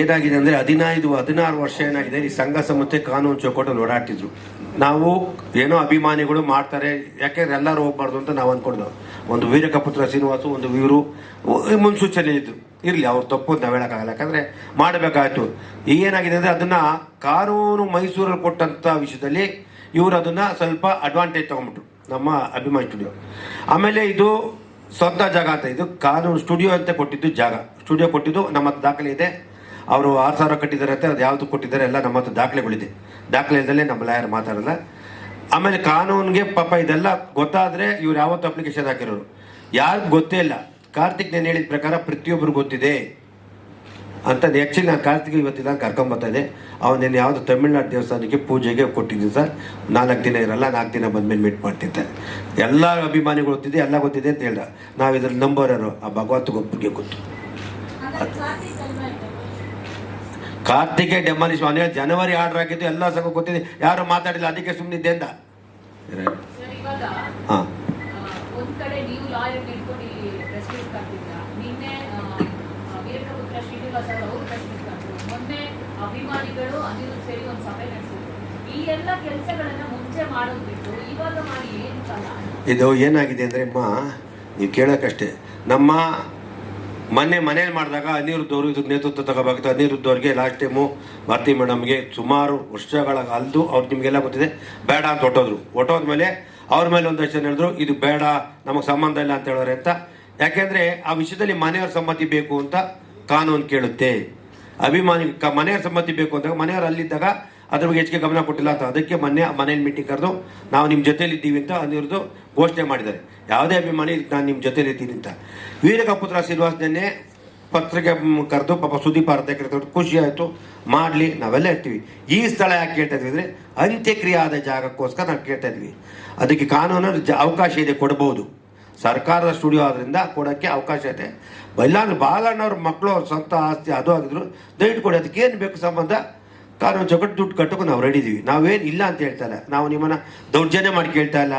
ಏನಾಗಿದೆ ಅಂದರೆ ಹದಿನೈದು, ಹದಿನಾರು ವರ್ಷ ಏನಾಗಿದೆ? ಈ ಸಂಘ ಸಂಸ್ಥೆ ಕಾನೂನು ಚೌಕಟ್ಟಲ್ಲಿ ಓಡಾಡ್ತಿದ್ರು. ನಾವು ಏನೋ ಅಭಿಮಾನಿಗಳು ಮಾಡ್ತಾರೆ ಯಾಕೆಂದ್ರೆ ಎಲ್ಲರೂ ಹೋಗ್ಬಾರ್ದು ಅಂತ ನಾವು ಅಂದ್ಕೊಂಡು ಒಂದು ವೀರಕಪುತ್ರ ಶ್ರೀನಿವಾಸು, ಒಂದು ವೀರು ಮುನ್ಸೂಚನೆ ಇದ್ದು ಇರಲಿ, ಅವ್ರು ತಪ್ಪು ನಾವು ಹೇಳೋಕ್ಕಾಗಲ್ಲ. ಯಾಕಂದರೆ ಮಾಡಬೇಕಾಯ್ತು. ಏನಾಗಿದೆ ಅಂದರೆ ಅದನ್ನು ಕಾನೂನು ಮೈಸೂರಲ್ಲಿ ಕೊಟ್ಟಂಥ ವಿಷಯದಲ್ಲಿ ಇವರು ಅದನ್ನು ಸ್ವಲ್ಪ ಅಡ್ವಾಂಟೇಜ್ ತೊಗೊಂಬಿಟ್ರು ನಮ್ಮ ಅಭಿಮಾನಿ ಸ್ಟುಡಿಯೋ. ಆಮೇಲೆ ಇದು ಸ್ವಂತ ಜಾಗ ಅಂತ, ಇದು ಕಾನೂನು ಸ್ಟುಡಿಯೋ ಅಂತ ಕೊಟ್ಟಿದ್ದು ಜಾಗ. ಸ್ಟುಡಿಯೋ ಕೊಟ್ಟಿದ್ದು ನಮ್ಮ ಹತ್ರ ದಾಖಲೆ ಇದೆ. ಅವರು ಆರು ಸಾವಿರ ಕಟ್ಟಿದ್ದಾರೆ ಅಂತ, ಅದು ಯಾವುದು ಕೊಟ್ಟಿದ್ದಾರೆ ಎಲ್ಲ ನಮ್ಮ ಹತ್ರ ದಾಖಲೆಗಳಿದೆ. ದಾಖಲೆ ಇಲ್ದಲೇ ನಮ್ಮ ಲಾಯರ್ ಮಾತಾಡಲ್ಲ. ಆಮೇಲೆ ಕಾನೂನಿಗೆ ಪಾಪ ಇದೆಲ್ಲ ಗೊತ್ತಾದರೆ ಇವ್ರು ಯಾವತ್ತು ಅಪ್ಲಿಕೇಶನ್ ಹಾಕಿರೋರು. ಯಾರಿಗೂ ಗೊತ್ತೇ ಇಲ್ಲ. ಕಾರ್ತಿಕ್, ನಾನು ಹೇಳಿದ ಪ್ರಕಾರ ಪ್ರತಿಯೊಬ್ಬರು ಗೊತ್ತಿದೆ. ಅಂತ ಹೆಚ್ಚಿನ ನಾನು ಇವತ್ತಿನ ಕರ್ಕೊಂಬರ್ತಾ ಇದೆ ಅವನೇನು ಯಾವುದು ತಮಿಳ್ನಾಡು ದೇವಸ್ಥಾನಕ್ಕೆ ಪೂಜೆಗೆ ಕೊಟ್ಟಿದ್ದೀನಿ ಸರ್. ನಾಲ್ಕು ದಿನ ಇರಲ್ಲ ನಾಲ್ಕು ದಿನ ಬಂದ್ಮೇಲೆ ಮೀಟ್ ಮಾಡ್ತಿದ್ದೆ. ಎಲ್ಲ ಅಭಿಮಾನಿಗಳು ಗೊತ್ತಿದೆ ಎಲ್ಲ ಗೊತ್ತಿದೆ ಅಂತ ಹೇಳ್ದ. ನಾವು ಇದ್ರಲ್ಲಿ ನಂಬರ್ ಯಾರು? ಆ ಭಗವಂತ ಗೊಬ್ಬರಿಗೆ ಗೊತ್ತು. ಕಾರ್ತಿಕೆ ಡೆಮಾಲಿಶ್ ಅವನು ಜನವರಿ ಆರ್ಡರ್ ಆಗಿದ್ದು ಎಲ್ಲ ಸಂಘ ಗೊತ್ತಿದೆ. ಯಾರು ಮಾತಾಡಿಲ್ಲ ಅದಕ್ಕೆ ಸುಮ್ಮನಿದ್ದೆ ಅಂತ ಹಾಂ ಆ, ಒಂದ್ ಕಡೆ ನೀವು ಲಾಯರ್ ಇಟ್ಕೊಂಡು ಇಲ್ಲಿ ಪ್ರೆಸ್ ಮೀಟ್ ಕರ್ತಿದ್ರ ನಿನ್ನೆ ಆ, ಆ, ವೀರಕಪುತ್ರ ಶ್ರೀನಿವಾಸ್ ಅವರು ಅವರು ಪ್ರೆಸ್ ಮೀಟ್ ಕರ್ತಿದ್ರು ಮೊನ್ನೆ ಅಭಿಮಾನಿಗಳು ಅದನ್ನು ಸೇರಿ ಒಂದು ಸಭೆ ನಡೆಸಿದ್ರು ಈ ಎಲ್ಲ ಕೆಲಸಗಳನ್ನ ಮುಂಚೆ ಮಾಡೋದು ಬಿಟ್ಟು ಇವಾಗ ಮಾಡಿ ಇದು ಏನಾಗಿದೆ ಅಂದರೆ ಅಮ್ಮ, ನೀವು ಕೇಳೋಕ್ಕಷ್ಟೇ. ನಮ್ಮ ಮೊನ್ನೆ ಮನೇಲಿ ಮಾಡಿದಾಗ ಅನಿರುದ್ಧವರು ಇದಕ್ಕೆ ನೇತೃತ್ವ ತಗೋಬೇಕಾಗ್ತದೆ ಅನಿರುದ್ಧವ್ರಿಗೆ ಲಾಸ್ಟ್ ಟೈಮು ಭಾರತಿ ಮೇಡಮ್ಗೆ ಸುಮಾರು ವರ್ಷಗಳ ಅಲ್ದು ಅವ್ರು ನಿಮಗೆಲ್ಲ ಗೊತ್ತಿದೆ, ಬೇಡ ಅಂತ ಹೊಟ್ಟೋದ್ರು ಹೊಟ್ಟೋದ್ಮೇಲೆ ಅವ್ರ ಮೇಲೆ ಒಂದಷ್ಟು ಜನ ಹೇಳಿದ್ರು, ಇದು ಬೇಡ, ನಮಗೆ ಸಂಬಂಧ ಇಲ್ಲ ಅಂತ ಹೇಳೋರೆ ಅಂತ. ಯಾಕೆಂದರೆ ಆ ವಿಷಯದಲ್ಲಿ ಮನೆಯವ್ರ ಸಮ್ಮತಿ ಬೇಕು ಅಂತ ಕಾನೂನು ಕೇಳುತ್ತೆ. ಅಭಿಮಾನಿ ಕ, ಮನೆಯವ್ರ ಸಮ್ಮತಿ ಬೇಕು ಅಂದಾಗ ಮನೆಯವರು ಅಲ್ಲಿದ್ದಾಗ ಅದ್ರ ಬಗ್ಗೆ ಹೆಚ್ಚಿಗೆ ಗಮನ ಕೊಟ್ಟಿಲ್ಲ ಅಂತ ಅದಕ್ಕೆ ಮೊನ್ನೆ ಮನೇಲಿ ಮೀಟಿಂಗ್ ಕರೆದು ನಾವು ನಿಮ್ಮ ಜೊತೆಲಿ ಇದ್ದೀವಿ ಅಂತ ಅನಿರುದ್ದು ಘೋಷಣೆ ಮಾಡಿದ್ದಾರೆ. ಯಾವುದೇ ಅಭಿಮಾನಿ ನಾನು ನಿಮ್ಮ ಜೊತೆಲಿ ಇದ್ದೀನಿ ಅಂತ. ವೀರಕಪುತ್ರ ಶ್ರೀನಿವಾಸ್ ನಿನ್ನೆ ಪತ್ರಿಕೆ ಕರೆದು ಪಾಪ ಸುದೀಪ್ ಅರ್ಧ ಕರೆದು ಖುಷಿ ಆಯಿತು. ಮಾಡಲಿ, ನಾವೆಲ್ಲ ಇರ್ತೀವಿ. ಈ ಸ್ಥಳ ಯಾಕೆ ಕೇಳ್ತಾ ಇದ್ವಿ ಅಂದರೆ ಅಂತ್ಯಕ್ರಿಯೆ ಆದ ಜಾಗಕ್ಕೋಸ್ಕರ ನಾವು ಕೇಳ್ತಾ ಇದ್ವಿ. ಅದಕ್ಕೆ ಕಾನೂನು ಅವಕಾಶ ಇದೆ ಕೊಡ್ಬೋದು. ಸರ್ಕಾರದ ಸ್ಟುಡಿಯೋ ಆದ್ರಿಂದ ಕೊಡೋಕ್ಕೆ ಅವಕಾಶ ಇದೆ. ಬಲ್ಲಾಂದ್ರೆ ಬಾಲಣ್ಣವ್ರ ಮಕ್ಕಳು ಅವ್ರ ಸ್ವಂತ ಆಸ್ತಿ ಅದು ಆಗಿದ್ರು ದಯವಿಟ್ಟು ಕೊಡಿ ಅದಕ್ಕೆ ಏನು ಬೇಕು ಸಂಬಂಧ? ಕಾನೂನು ಚೌಕಟ್ಟು ದುಡ್ಡು ಕಟ್ಟೋಕೆ ನಾವು ರೆಡಿ ಇದೀವಿ. ನಾವೇನು ಇಲ್ಲ ಅಂತ ಹೇಳ್ತಾ ಇಲ್ಲ ನಾವು ನಿಮ್ಮನ್ನು ದೌರ್ಜನ್ಯ ಮಾಡಿ ಕೇಳ್ತಾ ಇಲ್ಲ.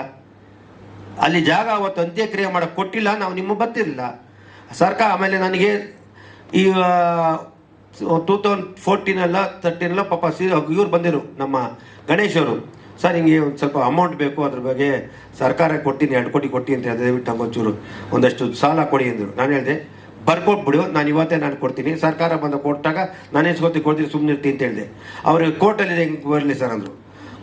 ಅಲ್ಲಿ ಜಾಗ ಅವತ್ತು ಅಂತ್ಯಕ್ರಿಯೆ ಮಾಡಕ್ಕೆ ಕೊಟ್ಟಿಲ್ಲ, ನಾವು ನಿಮ್ಮ ಬರ್ತಿರಲಿಲ್ಲ. ಸರ್ಕಾರ ಆಮೇಲೆ ನನಗೆ ಈ ಟೂ ತೌಸಂಡ್ ಫೋರ್ಟೀನಲ್ಲ ತರ್ಟೀನಲ್ಲ ಪಾಪ, ಸಿ, ಇವ್ರು ಬಂದಿರು ನಮ್ಮ ಗಣೇಶ್ ಸರ್ ಹಿಂಗೆ ಒಂದು ಸ್ವಲ್ಪ ಅಮೌಂಟ್ ಬೇಕು, ಅದ್ರ ಬಗ್ಗೆ ಸರ್ಕಾರ ಕೊಟ್ಟಿನಿ, ಎರಡು ಕೋಟಿ ಕೊಟ್ಟಿ ಅಂತ ದಯವಿಟ್ಟು ಒಂಚೂರು ಒಂದಷ್ಟು ಸಾಲ ಕೊಡಿ ಅಂದರು. ನಾನು ಹೇಳಿದೆ ಬರ್ಕೊಟ್ಬಿಡು ನಾನು ಇವತ್ತೇ ನಾನು ಕೊಡ್ತೀನಿ. ಸರ್ಕಾರ ಬಂದು ಕೊಟ್ಟಾಗ ನಾನು ಎಸ್ಕೊತಿ ಕೊಡ್ತೀನಿ ಸುಮ್ಮನೆ ಇರ್ತೀನಿ ಅಂತ ಹೇಳಿದೆ. ಅವರು ಕೋರ್ಟಲ್ಲಿ ಹೆಂಗೆ ಬರಲಿ ಸರ್ ಅಂದರು.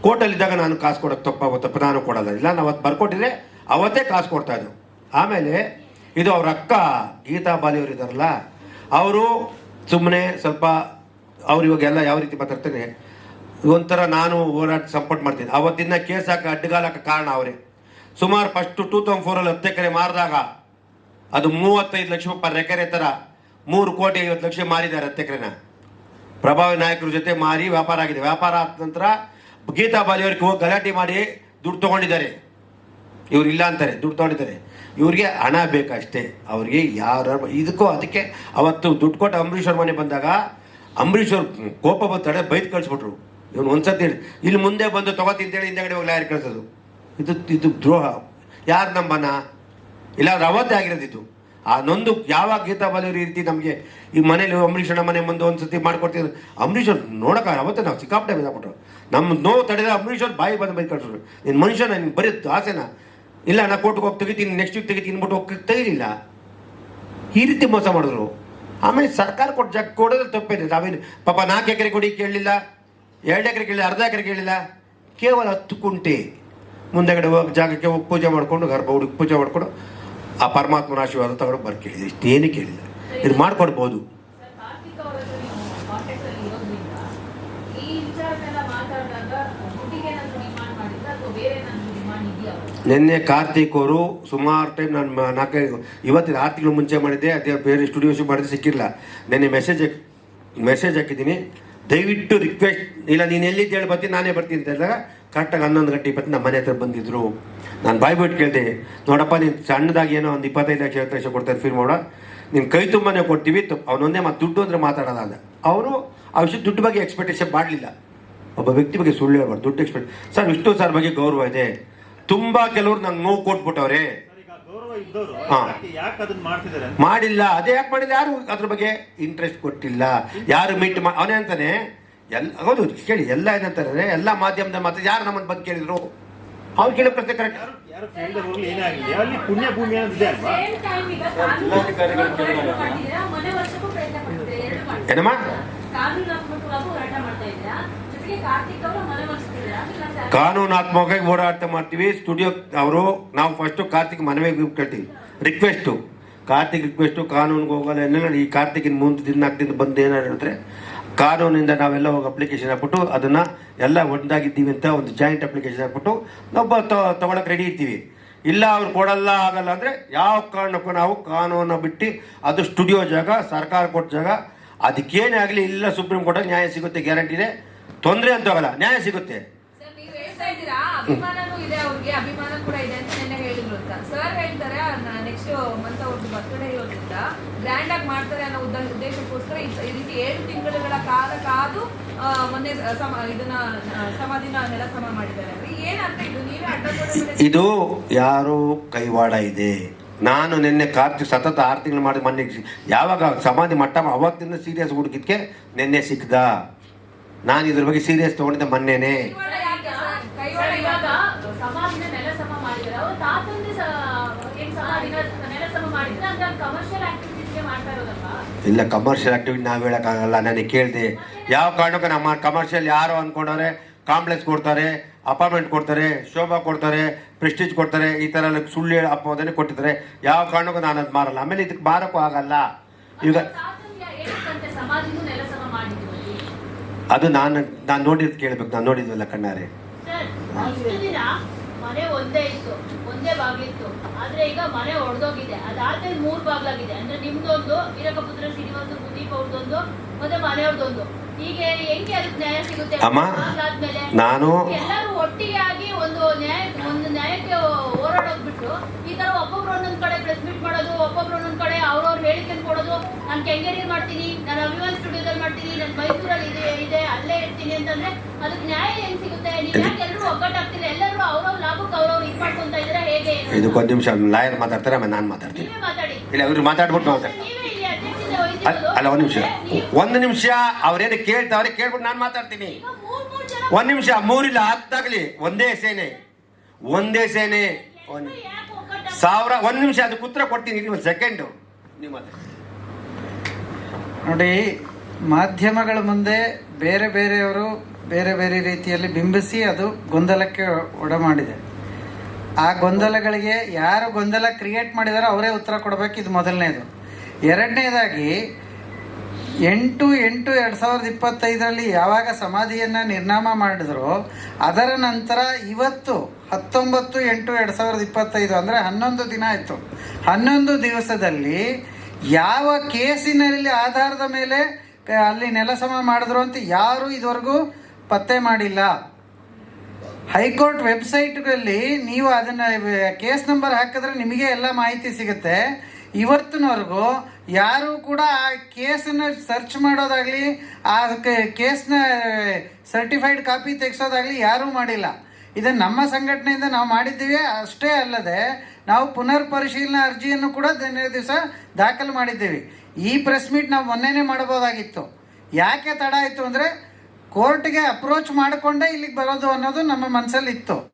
ಕೋರ್ಟಲ್ಲಿದ್ದಾಗ ನಾನು ಕಾಸು ಕೊಡೋಕ್ಕೆ ತಪ್ಪಾಗುತ್ತಪ್ಪ ನಾನು ಕೊಡೋಲ್ಲ. ಇಲ್ಲ ನಾನು ಅವತ್ತು ಬರ್ಕೊಟ್ಟಿದ್ರೆ ಅವತ್ತೇ ಕಾಸು ಕೊಡ್ತಾ ಇದ್ದರು ಆಮೇಲೆ ಇದು ಅವ್ರ ಅಕ್ಕ ಗೀತಾ ಬಾಲಿಯವರು ಇದ್ದಾರಲ್ಲ, ಅವರು ಸುಮ್ಮನೆ ಸ್ವಲ್ಪ ಅವ್ರು ಇವಾಗೆಲ್ಲ ಯಾವ ರೀತಿ ಮಾತಾಡ್ತಾರೆ ಒಂಥರ ನಾನು ಹೋರಾಟ ಸಪೋರ್ಟ್ ಮಾಡ್ತಿದ್ದೆ. ಅವತ್ತಿನ ಕೇಸ್ ಹಾಕಿ ಕಾರಣ ಅವರೇ. ಸುಮಾರು ಫಸ್ಟ್ ಟೂ ತೌಸಂಡ್ ಫೋರಲ್ಲಿ ಹತ್ತು ಎಕರೆ ಮಾರಿದಾಗ ಅದು ಮೂವತ್ತೈದು ಲಕ್ಷ ಪರ್ ಎಕರೆ ಥರ ಮೂರು ಕೋಟಿ ಐವತ್ತು ಲಕ್ಷ ಮಾರಿದ್ದಾರೆ ಹತ್ತು ಎಕರೆನ. ಪ್ರಭಾವಿ ನಾಯಕರ ಜೊತೆ ಮಾರಿ ವ್ಯಾಪಾರ ಆಗಿದೆ. ವ್ಯಾಪಾರ ಆದ ನಂತರ ಗೀತಾ ಬಾಲಿಯವ್ರಿಗೆ ಹೋಗಿ ಗಲಾಟೆ ಮಾಡಿ ದುಡ್ಡು ತೊಗೊಂಡಿದ್ದಾರೆ. ಇವ್ರು ಇಲ್ಲ ಅಂತಾರೆ, ದುಡ್ಡು ತೊಗೊಂಡಿದ್ದಾರೆ. ಇವ್ರಿಗೆ ಹಣ ಬೇಕಷ್ಟೇ. ಅವ್ರಿಗೆ ಯಾರ ಇದಕ್ಕೂ ಅದಕ್ಕೆ ಅವತ್ತು ದುಡ್ಡು ಕೊಟ್ಟು ಅಂಬರೀಷ್ ಅವ್ರ ಮನೆ ಬಂದಾಗ ಅಂಬರೀಷ್ ಅವ್ರ ಕೋಪ ಬಂದು ತಡೆ ಬೈದು ಕಳಿಸ್ಬಿಟ್ರು. ಇವನು ಒಂದ್ಸತಿ ಇಲ್ಲಿ ಮುಂದೆ ಬಂದು ತಗೋತಿಂತೇಳಿ ಹಿಂದೆಗಡೆ ಹೋಗಿ ಲಾಯರ್ ಕಳಿಸೋದು. ಇದು ಇದು ದ್ರೋಹ. ಯಾರು ನಂಬನ? ಇಲ್ಲ ಅವತ್ತೇ ಆಗಿರೋದಿತ್ತು ಆ ನೊಂದು ಯಾವಾಗ ಗೀತಾ ಬಾಲಿಯವ್ರು ರೀತಿ ನಮಗೆ ಈ ಮನೇಲಿ ಅಂಬರೀಷ್ ಅಣ್ಣ ಮನೆ ಮುಂದೆ ಒಂದು ಸತಿ ಮಾಡ್ಕೊಡ್ತಿದ್ರು. ಅಂಬರೀಷ್ ನೋಡೋಕೆ ಅವತ್ತೇ ನಾವು ಸಿಕ್ಕಾಪಟ್ಟೆ ಬಿದ್ದಾಕೊಟ್ರು ನಮ್ಮ ನೋವು ತಡೆದ ಅಂಬರೀಷ್ ಅವ್ರು ಬಾಯಿ ಬಂದು ಬೈ ಕಳ್ಸೋರು. ನಿನ್ನ ಮನುಷ್ಯ ನಿನ್ಗೆ ಬರೀ ಆಸೆನಾ. ಇಲ್ಲ, ನಾ ಕೋರ್ಟ್ಗೆ ಹೋಗಿ ತೆಗಿತೀನಿ ನೆಕ್ಸ್ಟ್ ವೀಕ್ ತೆಗಿತೀನಿ ಅಂದ್ಬಿಟ್ಟು ಹೋಗಿ ತೆಗಿಲಿಲ್ಲ. ಈ ರೀತಿ ಮೋಸ ಮಾಡಿದ್ರು. ಆಮೇಲೆ ಸರ್ಕಾರ ಕೊಟ್ಟು ಜಾಗ ಕೊಡೋದ್ರೆ ತಪ್ಪಿದೆ ನಾವೇನು, ಪಾಪ ನಾಲ್ಕು ಎಕರೆ ಕೊಡಿ ಕೇಳಲಿಲ್ಲ. ಎರಡು ಎಕರೆ ಕೇಳಿಲ್ಲ, ಅರ್ಧ ಎಕರೆ ಕೇಳಿಲ್ಲ. ಕೇವಲ ಹತ್ತು ಕುಂಟೆ ಮುಂದೆಗಡೆ ಹೋಗಿ ಜಾಗಕ್ಕೆ ಹೋಗಿ ಪೂಜೆ ಮಾಡಿಕೊಂಡು, ಗರ್ಭ ಹುಡುಗಿ ಪೂಜೆ ಮಾಡಿಕೊಂಡು, ಆ ಪರಮಾತ್ಮನ ಆಶೀರ್ವಾದ ತಗೊಂಡು ಬರ್ ಕೇಳಿದೆ ಇಷ್ಟೇನು ಕೇಳಿಲ್ಲ. ಇದು ಮಾಡಿಕೊಡ್ಬೋದು? ನಿನ್ನೆ ಕಾರ್ತಿಕ್ ಅವರು ಸುಮಾರು ಟೈಮ್ ನಾನು ನಾಲ್ಕೈದು, ಇವತ್ತಿನ ಆರು ತಿಂಗಳು ಮುಂಚೆ ಮಾಡಿದ್ದೆ, ಅದೇ ಬೇರೆ ಸ್ಟುಡಿಯೋಸ್ ಮಾಡಿದ್ರೆ ಸಿಕ್ಕಿಲ್ಲ ನಿನ್ನೆ ಮೆಸೇಜ್ ಮೆಸೇಜ್ ಹಾಕಿದ್ದೀನಿ. ದಯವಿಟ್ಟು ರಿಕ್ವೆಸ್ಟ್ ಇಲ್ಲ, ನೀನು ಎಲ್ಲಿದ್ದು ಹೇಳಿ ಬರ್ತೀನಿ, ನಾನೇ ಬರ್ತೀನಿ ಅಂತ ಹೇಳಿದಾಗ ಕರೆಕ್ಟಾಗಿ ಹನ್ನೊಂದು ಗಂಟೆ ಇಪ್ಪತ್ತು ನಮ್ಮ ಮನೆ ಹತ್ರ ಬಂದಿದ್ರು. ನಾನು ಬಾಯ್ ಬಿಟ್ಟು ಕೇಳಿದೆ, ನೋಡಪ್ಪ, ನೀನು ಸಣ್ಣದಾಗಿ ಏನೋ ಒಂದು ಇಪ್ಪತ್ತೈದು ಲಕ್ಷ, ಐವತ್ತು ಲಕ್ಷ ಕೊಡ್ತಾರೆ ಫೀಲ್ ನೋಡ. ನೀನು ಕೈ ತುಂಬನೇ ಕೊಡ್ತೀವಿ ಅವನೊಂದೇ ಮತ್ತು ದುಡ್ಡು ಅಂದರೆ ಮಾತಾಡೋಲ್ಲ ಅವರು ಆ ವಿಷಯ ದುಡ್ಡು ಬಗ್ಗೆ ಎಕ್ಸ್ಪೆಕ್ಟೇಷನ್ ಮಾಡಲಿಲ್ಲ. ಒಬ್ಬ ವ್ಯಕ್ತಿ ಬಗ್ಗೆ ಸುಳ್ಳು ಹೇಳ್ಬಾರ್ದು, ದುಡ್ಡು ಎಕ್ಸ್ಪೆಕ್ಟ್ ಸರ್ ವಿಷ್ಣು ಸರ್ ಬಗ್ಗೆ ಗೌರವ ಇದೆ. ತುಂಬ ಕೆಲವರು ನಂಗೆ ನೋವು ಕೊಟ್ಬಿಟ್ಟವ್ರೆ. ಮಾಡಿಲ್ಲ. ಅದೇ ಯಾಕೆ ಮಾಡಿಲ್ಲ? ಯಾರು ಅದ್ರ ಬಗ್ಗೆ ಇಂಟ್ರೆಸ್ಟ್ ಕೊಟ್ಟಿಲ್ಲ? ಯಾರು ಮೀಟ್ ಮಾ ಅವನೇ ಅಂತಾನೆ ಎಲ್ಲ ಹೌದು ಕೇಳಿ ಎಲ್ಲ ಏನಂತಾರೆ ಎಲ್ಲ ಮಾಧ್ಯಮದ ಮತ್ತೆ ಯಾರು ನಮ್ಮನ್ನು ಬಂದು ಕೇಳಿದ್ರು? ಅವ್ರು ಕೇಳೋ ಪ್ರಶ್ನೆ ಕರೆಕ್ಟ್. ಏನಮ್ಮ? ಕಾನೂನಾತ್ಮಕವಾಗೂ ಹೋರಾಟ ಮಾಡ್ತೀವಿ. ಸ್ಟುಡಿಯೋ ಅವರು, ನಾವು ಫಸ್ಟು ಕಾರ್ತಿಕ್ ಮನವಿ ಕೇಳ್ತೀವಿ. ರಿಕ್ವೆಸ್ಟು ಕಾರ್ತಿಕ್ ರಿಕ್ವೆಸ್ಟು ಕಾನೂನಿಗೆ ಹೋಗಲ್ಲ, ಏನಿಲ್ಲ. ಈ ಕಾರ್ತಿಕಿನ ಮುಂದೆ ದಿನ, ನಾಲ್ಕು ಬಂದು ಏನಾರು ಹೇಳಿದ್ರೆ ಕಾನೂನಿಂದ ನಾವೆಲ್ಲ ಹೋಗಿ ಅಪ್ಲಿಕೇಶನ್ ಹಾಕ್ಬಿಟ್ಟು ಅದನ್ನು ಎಲ್ಲ ಒಂದಾಗಿದ್ದೀವಿ ಅಂತ ಒಂದು ಜಾಯಿಂಟ್ ಅಪ್ಲಿಕೇಶನ್ ಹಾಕ್ಬಿಟ್ಟು ನಾವು ತಗೊಳಕ್ಕೆ ರೆಡಿ ಇರ್ತೀವಿ. ಇಲ್ಲ, ಅವ್ರು ಕೊಡಲ್ಲ, ಆಗಲ್ಲ ಅಂದರೆ ಯಾವ ಕಾರಣಕ್ಕೂ ನಾವು ಕಾನೂನ ಬಿಟ್ಟು ಅದು ಸ್ಟುಡಿಯೋ ಜಾಗ, ಸರ್ಕಾರ ಕೊಟ್ಟ ಜಾಗ, ಅದಕ್ಕೇನೇ ಆಗಲಿ, ಇಲ್ಲ ಸುಪ್ರೀಂ ಕೋರ್ಟಲ್ಲಿ ನ್ಯಾಯ ಸಿಗುತ್ತೆ ಗ್ಯಾರಂಟಿ ಇದೆ. ತೊಂದರೆ ಅಂತ ಹೋಗಲ್ಲ ನ್ಯಾಯ ಸಿಗುತ್ತೆ. ಇದೆ ಅವ್ರಿಗೆ ಅಭಿಮಾನ ಕೂಡ ಇದೆ ಅಂತ ನೆನ್ನೆ ಹೇಳಿದ್ರು ಅಂತ. ಸರ್ ಹೇಳ್ತಾರೆ ನೆಕ್ಸ್ಟ್ ಮಂತ್ ಅವ್ರದ್ದು ಬರ್ತ್ಡೇ ಇರೋದ್ರಿಂದ ಗ್ರ್ಯಾಂಡ್ ಆಗಿ ಮಾಡ್ತಾರೆ ಅನ್ನೋ ಉದ್ದ ಉದ್ದೇಶಕ್ಕೋಸ್ಕರ ಈ ಈ ರೀತಿ ಏಳು ತಿಂಗಳುಗಳ ಕಾಲ ಕಾದು ಆ, ಮೊನ್ನೆ ಸಮ ಇದನ್ನ ಸಮಾಧಿನ ನೆಲ ಸಮ ಮಾಡಿದ್ದಾರೆ ಅಂದ್ರೆ ಇದು ನೀವೇ ಅಡ್ಡ ಇದು ಯಾರು ಕೈವಾಡ ಇದೆ. ನಾನು ನಿನ್ನೆ ಕಾರ್ತಿಕ್ ಸತತ ಆರು ತಿಂಗಳು ಮಾಡಿ ಮೊನ್ನೆ ಯಾವಾಗ ಸಮಾಧಿ ಮಟ್ಟ ಅವತ್ತಿಂದ ಸೀರಿಯಸ್ ಹುಡುಕಿದ್ಕೆ ನಿನ್ನೆ ಸಿಕ್ದ. ನಾನು ಇದ್ರ ಬಗ್ಗೆ ಸೀರಿಯಸ್ ತಗೊಂಡಿದ್ದೆ ಮೊನ್ನೆನೆ. ಇಲ್ಲ ಕಮರ್ಷಿಯಲ್ ಆಕ್ಟಿವಿಟಿ ನಾವು ಹೇಳೋಕ್ಕಾಗಲ್ಲ. ನನಗೆ ಕೇಳಿದೆ. ಯಾವ ಕಾರಣಕ್ಕೂ ನಮ್ಮ ಕಮರ್ಷಿಯಲ್ ಯಾರು ಅಂದ್ಕೊಂಡವ್ರೆ ಕಾಂಪ್ಲೆಕ್ಸ್ ಕೊಡ್ತಾರೆ ಅಪಾರ್ಟ್ಮೆಂಟ್ ಕೊಡ್ತಾರೆ ಶೋಭಾ ಕೊಡ್ತಾರೆ ಪ್ರೆಸ್ಟೀಜ್ ಕೊಡ್ತಾರೆ ಈ ಥರ ಎಲ್ಲ ಸುಳ್ಳು ಹೇಳಿ ಅಪ್ಪೋದನ್ನೇ ಕೊಟ್ಟಿದ್ದಾರೆ. ಯಾವ ಕಾರಣಕ್ಕೂ ನಾನು ಅದು ಮಾರಲ್ಲ. ಆಮೇಲೆ ಇದಕ್ಕೆ ಮಾರಕ್ಕೂ ಆಗಲ್ಲ. ಈಗ ಅದು ನಾನು ನಾನು ನೋಡಿದ್ ಕೇಳ್ಬೇಕು ನಾನು ನೋಡಿದ್ವಲ್ಲ ಕಣ್ಣಾರೆ. ಮನೆ ಒಂದೇ ಇತ್ತು ಒಂದೇ ಬಾಗಿಲಿತ್ತು ಆದ್ರೆ ಈಗ ಮನೆ ಒಡೆದೋಗಿದೆ. ಅದಾದ್ಮೇಲೆ ಮೂರ್ ಬಾಗ್ಲಾಗಿದೆ. ಅಂದ್ರೆ ನಿಮ್ದೊಂದು ವೀರಕಪುತ್ರ ಶ್ರೀನಿವಾಸ ಮುದೀಪ್ ಅವ್ರದ್ದೊಂದು ಮತ್ತೆ ಮನೆಯವ್ರದೊಂದು ಹೀಗೆ ಹೆಂಗೆ ಅದಕ್ಕೆ ನ್ಯಾಯ ಸಿಗುತ್ತೆ? ಅಮ್ಮ, ಬಾಗ್ಲಾದ್ಮೇಲೆ ನಾನು ಎಲ್ಲರೂ ಒಟ್ಟಿಗೆ ಆಗಿ ಒಂದು ನ್ಯಾಯ ಒಂದು ನ್ಯಾಯಕ್ಕೆ ಹೋರಾಡೋದ್ಬಿಟ್ಟು ಈ ತರ ಒಬ್ಬೊಬ್ರು ಒಂದೊಂದ್ ಕಡೆ ಪ್ರೆಸ್ ಮೀಟ್ ಮಾಡೋದು ಕೊಡೋದು ನಾನು ಕೆಂಗೇರಿ ಮಾಡ್ತೀನಿ ನಾನು ಅಭಿಮಾನ್ ಸ್ಟುಡಿಯೋದಲ್ಲಿ ಮಾಡ್ತೀನಿ ನಾನು ಮೈಸೂರಲ್ಲಿ ಇದೆ ಇದೆ ಅಲ್ಲೇ ಇರ್ತೀನಿ ಅಂತಂದ್ರೆ ಅದಕ್ಕೆ ನ್ಯಾಯ ಹೆಂಗ್ ಸಿಗುತ್ತೆ? ನೀವು ಯಾಕೆ ಎಲ್ಲರೂ ಒಗ್ಗಟ್ಟಾಗ್ತಿಲ್ಲ ಎಲ್ಲರೂ ಅವ್ರವ್ರ ಲಾಭಕ್ಕೆ ಅವ್ರವ್ರು ಇದು ಮಾಡ್ಕೊಂತ ಇದ್ರೆ ಹೇಗೆ? ಇದು ಇದಕ್ಕೊಂದು ನಿಮಿಷ ಲಾಯರ್ ಮಾತಾಡ್ತಾರೆ ಆಮೇಲೆ ನಾನು ಮಾತಾಡ್ತೀನಿ. ನೀವೇ ಮಾತಾಡಿ. ಇಲ್ಲ ಇವ್ರು ಮಾತಾಡ್ಬಿಟ್ಟು ಮಾತಾಡಿ ನೀವೇ ಇಲ್ಲಿ ಅಧ್ಯಕ್ಷತೆ ಅಲ್ಲ ಅಲ್ಲ ಒಂದು ನಿಮಿಷ. ಒಂದು ನಿಮಿಷ ಅವ್ರೇನು ಕೇಳ್ತಾವ್ರೆ ಕೇಳ್ಬಿಟ್ಟು ನಾನು ಮಾತಾಡ್ತೀನಿ. ಒಂದ್ ಒಂದು ನಿಮಿಷ ಮೂರಿಲ್ಲ ಹತ್ತಾಗ್ಲಿ ಒಂದೇ ಸೇನೆ. ಒಂದೇ ಸೇನೆ. ಒಂದ್? ಸಾವಿರ ಒಂದು ನಿಮಿಷ ಅದಕ್ಕೆ ಉತ್ತರ ಕೊಡ್ತೀನಿ ಒಂದು ಸೆಕೆಂಡು ನೀವು ಮಾತಾಡಿ. ನೋಡಿ, ಮಾಧ್ಯಮಗಳ ಮುಂದೆ ಬೇರೆ ಬೇರೆಯವರು ಬೇರೆ ಬೇರೆ ರೀತಿಯಲ್ಲಿ ಬಿಂಬಿಸಿ ಅದು ಗೊಂದಲಕ್ಕೆ ಒಡಮಾಡಿದೆ. ಆ ಗೊಂದಲಗಳಿಗೆ ಯಾರು ಗೊಂದಲ ಕ್ರಿಯೇಟ್ ಮಾಡಿದಾರೋ ಅವರೇ ಉತ್ತರ ಕೊಡಬೇಕು, ಇದು ಮೊದಲನೇದು. ಎರಡನೇದಾಗಿ, ಎಂಟು ಎಂಟು ಎರಡು ಸಾವಿರದ ಇಪ್ಪತ್ತೈದರಲ್ಲಿ ಯಾವಾಗ ಸಮಾಧಿಯನ್ನು ನಿರ್ನಾಮ ಮಾಡಿದ್ರು, ಅದರ ನಂತರ ಇವತ್ತು ಹತ್ತೊಂಬತ್ತು ಎಂಟು ಎರಡು ಸಾವಿರದ ಇಪ್ಪತ್ತೈದು, ಅಂದರೆ ಹನ್ನೊಂದು ದಿನ ಆಯಿತು. ಹನ್ನೊಂದು ದಿವಸದಲ್ಲಿ ಯಾವ ಕೇಸಿನಲ್ಲಿ ಆಧಾರದ ಮೇಲೆ ಅಲ್ಲಿ ನೆಲಸಮ ಮಾಡಿದ್ರು ಅಂತ ಯಾರೂ ಇದುವರೆಗೂ ಪತ್ತೆ ಮಾಡಿಲ್ಲ. ಹೈಕೋರ್ಟ್ ವೆಬ್ಸೈಟ್ಗಳಲ್ಲಿ ನೀವು ಅದನ್ನು ಕೇಸ್ ನಂಬರ್ ಹಾಕಿದ್ರೆ ನಿಮಗೆ ಎಲ್ಲ ಮಾಹಿತಿ ಸಿಗುತ್ತೆ. ಇವತ್ತಿನವರೆಗೂ ಯಾರು ಕೂಡ ಆ ಕೇಸನ್ನು ಸರ್ಚ್ ಮಾಡೋದಾಗಲಿ, ಆ ಕೇಸ್ನ ಸರ್ಟಿಫೈಡ್ ಕಾಪಿ ತೆಗೆಸೋದಾಗಲಿ ಯಾರೂ ಮಾಡಿಲ್ಲ. ಇದನ್ನು ನಮ್ಮ ಸಂಘಟನೆಯಿಂದ ನಾವು ಮಾಡಿದ್ದೀವಿ. ಅಷ್ಟೇ ಅಲ್ಲದೆ ನಾವು ಪುನರ್ ಪರಿಶೀಲನಾ ಅರ್ಜಿಯನ್ನು ಕೂಡ ದಿವಸ ದಾಖಲು ಮಾಡಿದ್ದೀವಿ. ಈ ಪ್ರೆಸ್ ಮೀಟ್ ನಾವು ಮೊನ್ನೆನೇ ಮಾಡಬಹುದಾಗಿತ್ತು. ಯಾಕೆ ತಡ ಆಯಿತು ಅಂದರೆ ಕೋರ್ಟ್ಗೆ ಅಪ್ರೋಚ್ ಮಾಡಿಕೊಂಡೇ ಇಲ್ಲಿಗೆ ಬರೋದು ಅನ್ನೋದು ನಮ್ಮ ಮನಸ್ಸಲ್ಲಿ ಇತ್ತು